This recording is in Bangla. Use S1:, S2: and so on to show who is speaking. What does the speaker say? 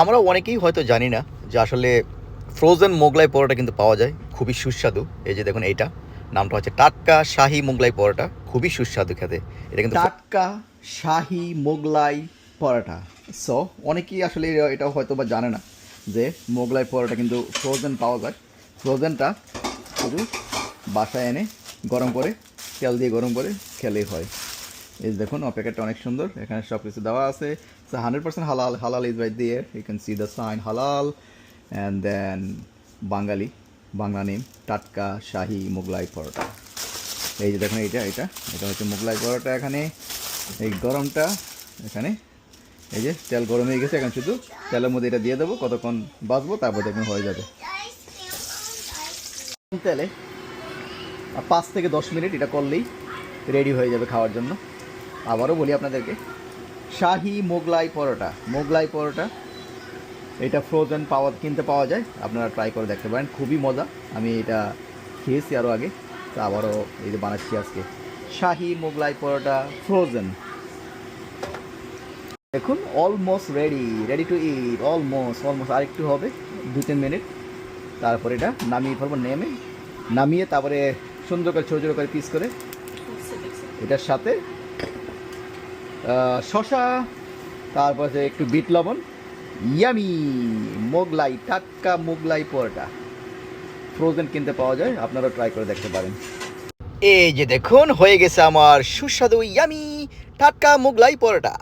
S1: আমরা অনেকেই হয়তো জানি না যে আসলে ফ্রোজেন মোগলাই পরোটা কিন্তু পাওয়া যায়, খুবই সুস্বাদু। এই যে দেখুন এইটা, নামটা হচ্ছে টাটকা শাহি মোগলাই পরোটা, খুবই সুস্বাদু খেতে। এটা কিন্তু টাটকা শাহি মোগলাই পরোটা। সো অনেকেই আসলে এটা হয়তো বা জানে না যে মোগলাই পরোটা কিন্তু ফ্রোজেন পাওয়া যায়। ফ্রোজেনটা শুধু বাসায় এনে গরম করে, তেল দিয়ে গরম করে খেলেই হয়। এই দেখুন, ও প্যাকেটটা অনেক সুন্দর। এখানে সব কিছু দেওয়া আছে। হান্ড্রেড পার্সেন্ট হালাল হালাল ইজ রাইট দিয়ে you can see the sign হালাল and then Bangali, Bangla name টাটকা শাহি মোগলাই পরোটা। এই যে দেখুন, এইটা এটা এটা হচ্ছে মোগলাই পরোটা এখানে। এই গরমটা এখানে, এই যে তেল গরম হয়ে গেছে, এখন শুধু তেলের মধ্যে এটা দিয়ে দেবো, কতক্ষণ বাঁচবো, তারপর দেখুন হয়ে যাবে। তেলে পাঁচ থেকে দশ মিনিট এটা করলেই রেডি হয়ে যাবে খাওয়ার জন্য। আবারও বলি আপনাদেরকে। শাহি মোগলাই পরোটা। মোগলাই পরোটা এটা ফ্রোজেন পাওয়া কিনতে পাওয়া যায়। আপনারা ট্রাই করে দেখতে পারেন। খুবই মজা। আমি এটা খেয়েছি আরও আগে। তো আবারও এই যে বানাচ্ছি আজকে। শাহি মোগলাই পরোটা ফ্রোজেন দেখুন almost ready ready to eat almost almost আরেকটু হবে দু তিন মিনিট। তারপর এটা নামিয়ে ফেলব নেমে। নামিয়ে তারপরে সুন্দর করে ছোটো ছোটো করে পিস করে। এটার সাথে শশা তারপরে একটু বিট লবণ, ইয়ামি, মোগলাই, টাটকা মোগলাই পরোটা। ফ্রোজেন কিনতে পাওয়া যায় আপনারা ট্রাই করে দেখতে পারেন। এই যে দেখুন, হয়ে গেছে আমার সুস্বাদু ইয়ামি, টাটকা মোগলাই পরোটা।